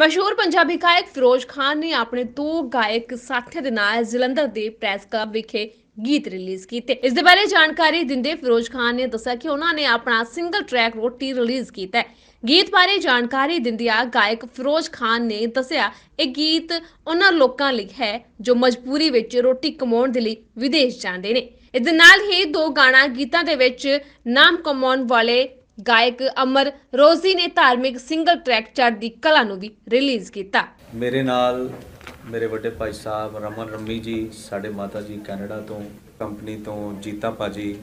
ਮਸ਼ਹੂਰ ਪੰਜਾਬੀ ਗਾਇਕ ਫਿਰੋਜ਼ ਖਾਨ ਨੇ ਆਪਣੇ ਦੋ ਗਾਇਕ ਸਾਥੀਆਂ ਦੇ ਨਾਲ ਜਲੰਧਰ ਦੇ ਪ੍ਰੈਸ ਕਲੱਬ ਵਿਖੇ ਗੀਤ ਰਿਲੀਜ਼ ਕੀਤੇ। ਇਸ ਦੇ ਬਾਰੇ ਜਾਣਕਾਰੀ ਦਿੰਦੇ ਫਿਰੋਜ਼ ਖਾਨ ਨੇ ਦੱਸਿਆ ਕਿ ਉਹਨਾਂ ਨੇ ਆਪਣਾ ਸਿੰਗਲ ਟਰੈਕ ਰੋਟੀ ਰਿਲੀਜ਼ ਕੀਤਾ ਹੈ। ਗੀਤ ਬਾਰੇ ਜਾਣਕਾਰੀ ਦਿੰਦਿਆਂ ਗਾਇਕ ਫਿਰੋਜ਼ ਖਾਨ ਨੇ ਦੱਸਿਆ, ਇਹ ਗੀਤ ਉਹਨਾਂ ਲੋਕਾਂ ਲਈ ਹੈ ਜੋ ਮਜਬੂਰੀ ਵਿੱਚ ਰੋਟੀ ਕਮਾਉਣ ਦੇ ਲਈ ਵਿਦੇਸ਼ ਜਾਂਦੇ ਨੇ। ਇਸ ਦੇ ਨਾਲ ਹੀ ਦੋ ਗਾਣਾ ਗੀਤਾਂ ਦੇ ਵਿੱਚ ਨਾਮ ਕਮਾਉਣ ਵਾਲੇ ਗਾਇਕ ਅਮਰ ਰੋਜ਼ੀ ਨੇ ਧਾਰਮਿਕ ਸਿੰਗਲ ਟਰੈਕ ਚੜ੍ਹਦੀ ਕਲਾ ਨੂੰ ਵੀ ਰਿਲੀਜ਼ ਕੀਤਾ। ਮੇਰੇ ਨਾਲ ਮੇਰੇ ਵੱਡੇ ਭਾਈ ਸਾਹਿਬ ਰਮਨ ਰੰਮੀ ਜੀ, ਸਾਡੇ ਮਾਤਾ ਜੀ ਕੈਨੇਡਾ ਤੋਂ, ਕੰਪਨੀ ਤੋਂ, ਜੀਤਾ ਭਾਜੀ,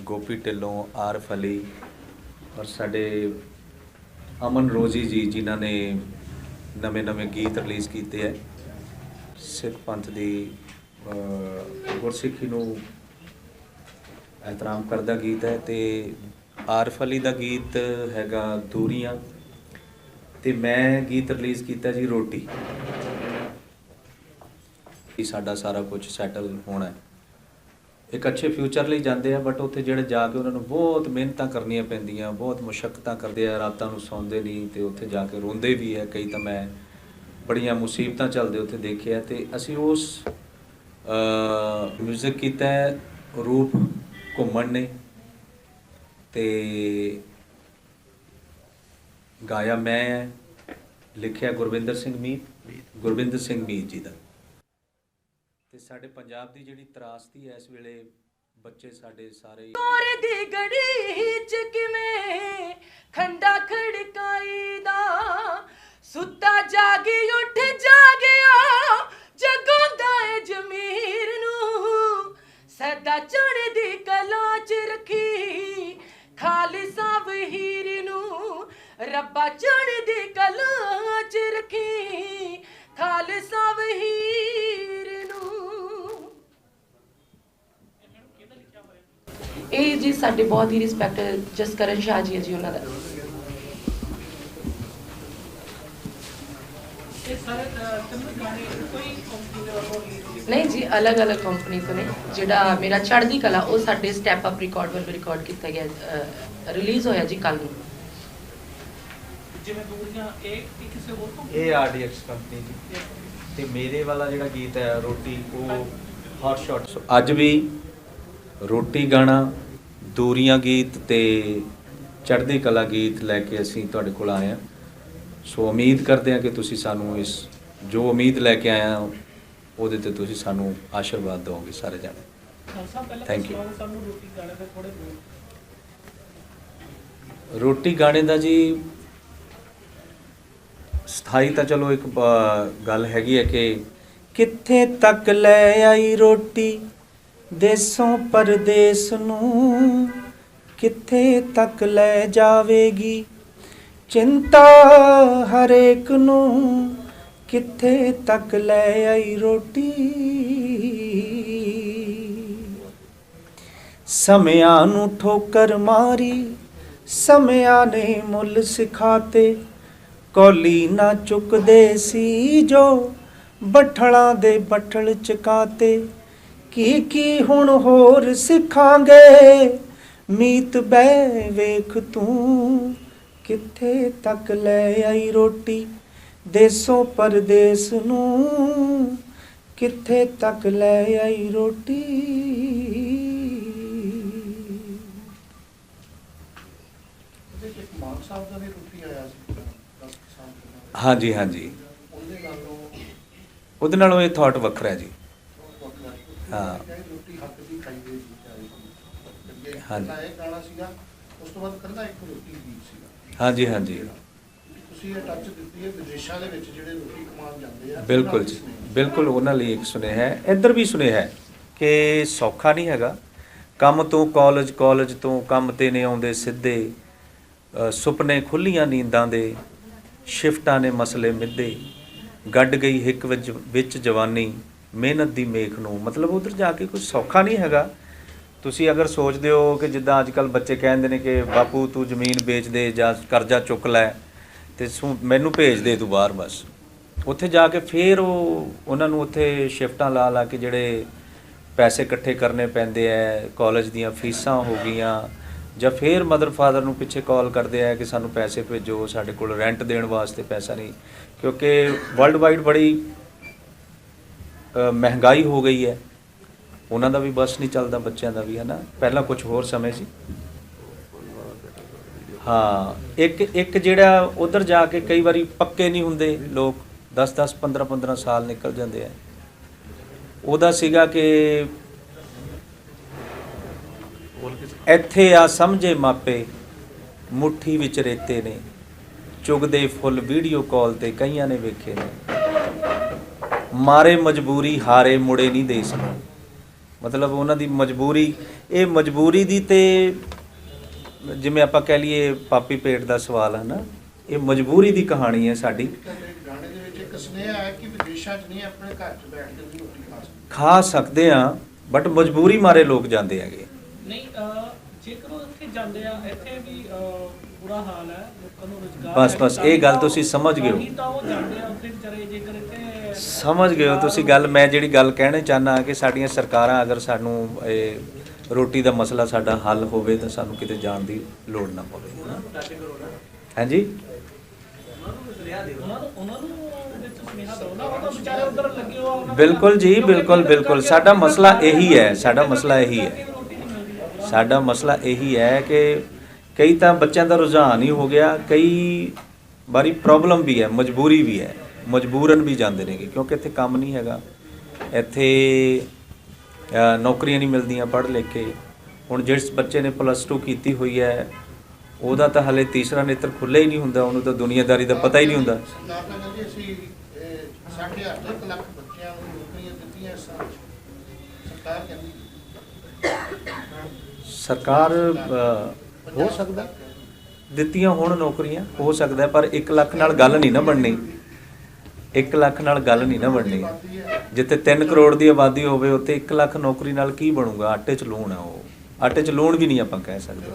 ਗੋਪੀ ਢਿੱਲੋਂ, ਆਰਫ ਅਲੀ ਔਰ ਸਾਡੇ ਅਮਨ ਰੋਜ਼ੀ ਜੀ ਜਿਨ੍ਹਾਂ ਨੇ ਨਵੇਂ-ਨਵੇਂ ਗੀਤ ਰਿਲੀਜ਼ ਕੀਤੇ ਹੈ। ਸਿੱਖ ਪੰਥ ਦੀ ਗੁਰਸਿੱਖੀ ਨੂੰ ਇਤਰਾਮ ਕਰਦਾ ਗੀਤ ਹੈ ਤੇ ਆਰਫ ਅਲੀ ਦਾ ਗੀਤ ਹੈਗਾ ਦੂਰੀਆਂ ਤੇ ਮੈਂ ਗੀਤ ਰਿਲੀਜ਼ ਕੀਤਾ ਜੀ ਰੋਟੀ। ਕਿ ਸਾਡਾ ਸਾਰਾ ਕੁਝ ਸੈਟਲ ਹੋਣਾ ਹੈ। ਇੱਕ ਅੱਛੇ ਫਿਊਚਰ ਲਈ ਜਾਂਦੇ ਆ ਬਟ ਉੱਥੇ ਜਿਹੜੇ ਜਾ ਕੇ ਉਹਨਾਂ ਨੂੰ ਬਹੁਤ ਮਿਹਨਤਾਂ ਕਰਨੀਆਂ ਪੈਂਦੀਆਂ, ਬਹੁਤ ਮੁਸ਼ਕਲਾਂ ਕਰਦੇ ਆ, ਰਾਤਾਂ ਨੂੰ ਸੌਂਦੇ ਨਹੀਂ ਤੇ ਉੱਥੇ ਜਾ ਕੇ ਰੋਂਦੇ ਵੀ ਆ। ਕਈ ਤਾਂ ਮੈਂ ਬੜੀਆਂ ਮੁਸੀਬਤਾਂ ਚੱਲਦੇ ਉੱਥੇ ਦੇਖਿਆ ਤੇ ਅਸੀਂ ਉਸ ਮਿਊਜ਼ਿਕ ਕੀਤਾ ਰੂਪ ਘੁੰਮਣ ਨੇ। ਤੇ ਗਾਇਆ ਮੈਂ, ਲਿਖਿਆ ਗੁਰਵਿੰਦਰ ਸਿੰਘ ਮੀਤ, ਗੁਰਵਿੰਦਰ ਸਿੰਘ ਮੀਤ ਜੀ ਦਾ। ਤੇ ਸਾਡੇ ਪੰਜਾਬ ਦੀ ਜਿਹੜੀ ਤਰਾਸਦੀ ਹੈ ਇਸ ਵੇਲੇ ਬੱਚੇ ਸਾਡੇ ਸਾਰੇ ਹੀ ਦੀ ਗੜੀ ਚ ਕਿਵੇਂ ਖੰਡਾ ਖੜਕਾਈ ਦਾ ਸੁੱਤਾ ਜਾਗੀ ਉੱਠ ਜਾਗਿਆ ਰੱਬਾ ਚੜ੍ਹਦੀ ਕਲਾ ਚ ਰੱਖੀ ਖਾਲਸਾ ਵਹੀਰ ਨੂੰ। ਇਹ ਜੀ ਸਾਡੇ ਬਹੁਤ ਹੀ ਰਿਸਪੈਕਟ ਜਸਕਰਨ ਸ਼ਾਹ ਜੀ ਜੀ ਉਹਨਾਂ ਦਾ। ਨਹੀਂ ਜੀ ਅਲੱਗ-ਅਲੱਗ ਕੰਪਨੀ ਤੋਂ ਨੇ। ਜਿਹੜਾ ਮੇਰਾ ਚੜ੍ਹਦੀ ਕਲਾ ਉਹ ਸਾਡੇ ਸਟੈਪ ਅਪ ਰਿਕਾਰਡ ਵੱਲੋਂ ਰਿਕਾਰਡ ਕੀਤਾ ਗਿਆ ਰਿਲੀਜ਼ ਹੋਇਆ ਜੀ ਕੱਲ ਨੂੰ। ਜਿਵੇਂ ਦੂਰੀਆਂ ਇਹ ਇਹ ਕਿਸੇ ਹੋਰ ਤੋਂ? ਇਹ ਆਰਡੀਐਕਸ ਕੰਪਨੀ ਦੀ। ਤੇ ਮੇਰੇ ਵਾਲਾ ਜਿਹੜਾ ਗੀਤ ਹੈ ਰੋਟੀ ਉਹ ਹੌਟ ਸ਼ਾਟ ਅੱਜ ਵੀ ਰੋਟੀ ਗਾਣਾ ਦੂਰੀਆਂ ਗੀਤ ਤੇ ਚੜ੍ਹਦੀ ਕਲਾ ਗੀਤ ਲੈ ਕੇ ਅਸੀਂ ਤੁਹਾਡੇ ਕੋਲ ਆਏ ਹਾਂ। ਸੋ ਉਮੀਦ ਕਰਦੇ ਹਾਂ ਕਿ ਤੁਸੀਂ ਸਾਨੂੰ ਇਸ ਜੋ ਉਮੀਦ ਲੈ ਕੇ ਆਏ ਹਾਂ ਉਹਦੇ ਤੇ ਤੁਸੀਂ ਸਾਨੂੰ ਆਸ਼ੀਰਵਾਦ ਦਿਓਗੇ ਸਾਰੇ ਜਣੇ। ਖਾਲਸਾ ਪਹਿਲਾਂ Thank you. ਸੁਣਾਓ ਸਾਨੂੰ ਰੋਟੀ ਗਾਣੇ ਦੇ ਥੋੜੇ ਬੋਲ ਰੋਟੀ ਗਾਣੇ ਦਾ ਜੀ ਸਥਾਈ ਤਾਂ ਚਲੋ ਇੱਕ ਗੱਲ ਹੈਗੀ ਹੈ ਕਿ ਕਿੱਥੇ ਤੱਕ ਲੈ ਆਈ ਰੋਟੀ ਦੇਸੋਂ ਪਰਦੇਸ ਨੂੰ? ਕਿੱਥੇ ਤੱਕ ਲੈ ਜਾਵੇਗੀ ਚਿੰਤਾ ਹਰੇਕ ਨੂੰ? ਕਿੱਥੇ ਤੱਕ ਲੈ ਆਈ ਰੋਟੀ? ਸਮਿਆਂ ਨੂੰ ਠੋਕਰ ਮਾਰੀ, ਸਮਿਆਂ ਨੇ ਮੁੱਲ ਸਿਖਾਤੇ। ਕੋਲੀ ਨਾ ਚੁੱਕਦੇ ਸੀ ਜੋ, ਬੱਠਲਾਂ ਦੇ ਬੱਠਲ ਚਕਾਤੇ। ਕੀ ਕੀ ਹੁਣ ਹੋਰ ਸਿੱਖਾਂਗੇ? ਮੀਤ ਬੈ ਵੇਖ ਤੂੰ, ਕਿੱਥੇ ਤੱਕ ਲੈ ਆਈ ਰੋਟੀ? ਦੇਸੋਂ ਪਰਦੇਸ ਨੂੰ, ਕਿੱਥੇ ਤੱਕ ਲੈ ਆਈ ਰੋਟੀ? ਮਾਨ ਸਾਹਿਬ ਦਾ ਵੀ ਰੋਟੀ ਆਇਆ ਸੀ। ਹਾਂਜੀ ਹਾਂਜੀ। ਉਹਦੇ ਨਾਲੋਂ ਇਹ ਥਾਟ ਵੱਖਰਾ ਹੈ ਜੀ। ਹਾਂ। ਰੋਟੀ ਹੱਕ ਦੀ ਖਾਈਏ ਜੀ ਹਾਂਜੀ। ਇਹ ਗਾਣਾ ਸੀਗਾ ਉਸ ਤੋਂ ਬਾਅਦ ਕੱਲਾ ਇੱਕ ਰੋਟੀ ਗੀਤ ਸੀਗਾ ਹਾਂਜੀ ਹਾਂਜੀ। ਤੁਸੀਂ ਇਹ ਟੱਚ ਦਿੱਤੀ ਹੈ ਵਿਦੇਸ਼ਾਂ ਦੇ ਵਿੱਚ ਜਿਹੜੇ ਰੋਟੀ ਕਮਾਉਣ ਜਾਂਦੇ ਆ ਬਿਲਕੁਲ ਜੀ। ਬਿਲਕੁਲ ਉਹਨਾਂ ਲਈ ਇੱਕ ਸੁਨੇਹਾ ਹੈ। ਇੱਧਰ ਵੀ ਸੁਨੇਹਾ ਹੈ ਕਿ ਸੌਖਾ ਨਹੀਂ ਹੈਗਾ। ਕੰਮ ਤੋਂ ਕਾਲਜ ਕਾਲਜ ਤੋਂ ਕੰਮ ਤੇ ਨੇ ਆਉਂਦੇ, ਸਿੱਧੇ ਸੁਪਨੇ ਖੁੱਲੀਆਂ ਨੀਂਦਾਂ ਦੇ ਸ਼ਿਫਟਾਂ ਨੇ ਮਸਲੇ ਮਿੱਧੇ ਗੱਡ ਗਈ ਹਿੱਕ ਵਿੱਚ ਵਿੱਚ ਜਵਾਨੀ, ਮਿਹਨਤ ਦੀ ਮੇਖ ਨੂੰ। ਮਤਲਬ ਉਧਰ ਜਾ ਕੇ ਕੁਝ ਸੌਖਾ ਨਹੀਂ ਹੈਗਾ। ਤੁਸੀਂ ਅਗਰ ਸੋਚਦੇ ਹੋ ਕਿ ਜਿੱਦਾਂ ਅੱਜ ਕੱਲ ਬੱਚੇ ਕਹਿੰਦੇ ਨੇ ਕਿ, ਬਾਪੂ, ਤੂੰ ਜ਼ਮੀਨ ਵੇਚ ਦੇ ਜਾਂ ਕਰਜ਼ਾ ਚੁੱਕ ਲੈ ਤੇ ਸੂ- ਮੈਨੂੰ ਭੇਜ ਦੇ ਤੂੰ ਬਾਹਰ ਬਸ। ਉੱਥੇ ਜਾ ਕੇ ਫੇਰ ਉਹ, ਉਹਨਾਂ ਨੂੰ ਉੱਥੇ ਸ਼ਿਫਟਾਂ ਲਾ ਲਾ ਕੇ ਜਿਹੜੇ ਪੈਸੇ ਇਕੱਠੇ ਕਰਨੇ ਪੈਂਦੇ ਐ, ਕਾਲਜ ਦੀਆਂ ਫੀਸਾਂ ਹੋ ਗਈਆਂ ਜਾਂ ਫੇਰ ਮਦਰ ਫਾਦਰ ਨੂੰ ਪਿੱਛੇ ਕਾਲ ਕਰਦੇ ਆ ਕਿ ਸਾਨੂੰ ਪੈਸੇ ਭੇਜੋ, ਸਾਡੇ ਕੋਲ ਰੈਂਟ ਦੇਣ ਵਾਸਤੇ ਪੈਸਾ ਨਹੀਂ। ਕਿਉਂਕਿ ਵਰਲਡ ਵਾਈਡ ਬੜੀ ਮਹਿੰਗਾਈ ਹੋ ਗਈ ਹੈ। ਉਹਨਾਂ ਦਾ ਵੀ ਬਸ ਨਹੀਂ ਚੱਲਦਾ, ਬੱਚਿਆਂ ਦਾ ਵੀ ਹੈ ਨਾ ਪਹਿਲਾਂ ਕੁਝ ਹੋਰ ਸਮੇਂ ਸੀ। ਹਾਂ, ਇੱਕ ਇੱਕ ਜਿਹੜਾ ਉਧਰ ਜਾ ਕੇ ਕਈ ਵਾਰੀ ਪੱਕੇ ਨਹੀਂ ਹੁੰਦੇ ਲੋਕ 10 10 15 15 ਸਾਲ ਨਿਕਲ ਜਾਂਦੇ ਆ। ਉਹਦਾ ਸੀਗਾ ਕਿ ਇੱਥੇ ਆ ਸਮਝੇ ਮਾਪੇ ਮੁੱਠੀ ਵਿੱਚ ਰੇਤੇ ਨੇ, ਚੁਗਦੇ ਫੁੱਲ ਵੀਡੀਓ ਕਾਲ ਤੇ ਕਈਆਂ ਨੇ ਵੇਖੇ ਨੇ। ਮਾਰੇ ਮਜਬੂਰੀ ਹਾਰੇ ਮੁੜੇ ਨਹੀਂ ਦੇਸ ਨੂੰ ਮਤਲਬ ਉਹਨਾਂ ਦੀ ਮਜਬੂਰੀ, ਇਹ ਮਜਬੂਰੀ ਦੀ ਤੇ ਜਿਵੇਂ ਆਪਾਂ ਕਹਿ ਲਈਏ ਪਾਪੀ ਪੇਟ ਦਾ ਸਵਾਲ ਹੈ ਨਾ, ਇਹ ਮਜਬੂਰੀ ਦੀ ਕਹਾਣੀ ਹੈ ਸਾਡੀ। ਗਾਣੇ ਦੇ ਵਿੱਚ ਇੱਕ ਸੁਨੇਹਾ ਹੈ ਕਿ ਵਿਦੇਸ਼ਾਂ 'ਚ ਨਹੀਂ ਆਪਣੇ ਘਰ 'ਚ ਬੈਠ ਕੇ ਰੋਟੀ ਖਾ ਸਕਦੇ ਖਾ ਸਕਦੇ ਆ ਬਟ ਮਜਬੂਰੀ ਮਾਰੇ ਲੋਕ ਜਾਂਦੇ ਹੈਗੇ। ਨਹੀਂ ਅਹ, ਜੇਕਰ ਉਹ ਇੱਥੇ ਜਾਂਦੇ ਆ ਇੱਥੇ ਵੀ ਅਹ, ਬੁਰਾ ਹਾਲ ਹੈ ਲੋਕਾਂ ਨੂੰ ਰੁਜ਼ਗਾਰ ਬਸ- ਬਸ ਇਹ ਗੱਲ ਤੁਸੀਂ ਸਮਝ ਗਏ ਹੋ। ਨਹੀਂ ਤਾਂ ਉਹ ਜਾਂਦੇ ਆ ਉੱਥੇ ਵਿਚਾਰੇ ਜੇਕਰ ਇੱਥੇ ਸਮਝ ਗਏ ਹੋ ਤੁਸੀਂ ਗੱਲ ਮੈਂ ਜਿਹੜੀ ਗੱਲ ਕਹਿਣਾ ਚਾਹਨਾ ਕਿ ਸਾਡੀਆਂ ਸਰਕਾਰਾਂ ਅਗਰ ਸਾਨੂੰ ਇਹ ਰੋਟੀ ਦਾ ਮਸਲਾ ਸਾਡਾ ਹੱਲ ਹੋਵੇ ਤਾਂ ਸਾਨੂੰ ਕਿਤੇ ਜਾਣ ਦੀ ਲੋੜ ਨਾ ਪਵੇ ਹਾਂਜੀ? ਬਿਲਕੁਲ ਜੀ ਬਿਲਕੁਲ ਬਿਲਕੁਲ। ਸਾਡਾ ਮਸਲਾ ਇਹੀ ਹੈ ਸਾਡਾ ਮਸਲਾ ਇਹੀ ਹੈ। ਸਾਡਾ ਮਸਲਾ ਇਹੀ ਹੈ ਕਿ ਕਈ ਤਾਂ ਬੱਚਿਆਂ ਦਾ ਰੁਝਾਨ ਹੀ ਹੋ ਗਿਆ, ਕਈ ਵਾਰੀ ਪ੍ਰੋਬਲਮ ਵੀ ਹੈ, ਮਜਬੂਰੀ ਵੀ ਹੈ, ਮਜਬੂਰਨ ਵੀ ਜਾਂਦੇ ਨੇਗੇ, ਕਿਉਂਕਿ ਇੱਥੇ ਕੰਮ ਨਹੀਂ ਹੈਗਾ। ਇੱਥੇ ਨੌਕਰੀਆਂ ਨਹੀਂ ਮਿਲਦੀਆਂ ਪੜ੍ਹ ਲਿਖ ਕੇ। ਹੁਣ ਜਿਸ ਬੱਚੇ ਨੇ ਪਲੱਸ 2 ਕੀਤੀ ਹੋਈ ਹੈ, ਉਹਦਾ ਤਾਂ ਹਲੇ ਤੀਸਰਾ ਨੇਤਰ ਖੁੱਲ੍ਹਾ ਹੀ ਨਹੀਂ ਹੁੰਦਾ, ਉਹਨੂੰ ਤਾਂ ਦੁਨੀਆਦਾਰੀ ਦਾ ਪਤਾ ਹੀ ਨਹੀਂ ਹੁੰਦਾ। ਸਰਕਾਰ ਤਾਂ ਲੱਖ ਬੱਚਿਆਂ ਨੂੰ ਨੌਕਰੀਆਂ ਦਿੱਤੀਆਂ, ਸਰਕਾਰ ਕਹਿੰਦੀ। ਸਰਕਾਰ ਹੋ ਸਕਦਾ। ਦਿੱਤੀਆਂ ਹੁਣ ਨੌਕਰੀਆਂ, ਹੋ ਸਕਦਾ, ਪਰ 1 ਲੱਖ ਨਾਲ ਗੱਲ ਨਹੀਂ ਨਾ ਬਣਨੀ। 1 ਲੱਖ ਨਾਲ ਗੱਲ ਨਹੀਂ ਨਾ ਬਣਨੀ। ਜਿੱਥੇ 3 ਕਰੋੜ ਦੀ ਆਬਾਦੀ ਹੋਵੇ, ਉੱਥੇ 1 ਲੱਖ ਨੌਕਰੀ ਨਾਲ ਕੀ ਬਣੂਗਾ? ਆਟੇ 'ਚ ਲੂਣ ਆ ਉਹ। ਆਟੇ 'ਚ ਲੂਣ ਵੀ ਨਹੀਂ ਆਪਾਂ ਕਹਿ ਸਕਦੇ।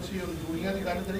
ਅਸੀਂ ਦੁਨੀਆ ਦੀ ਗੱਲ ਕਰੀ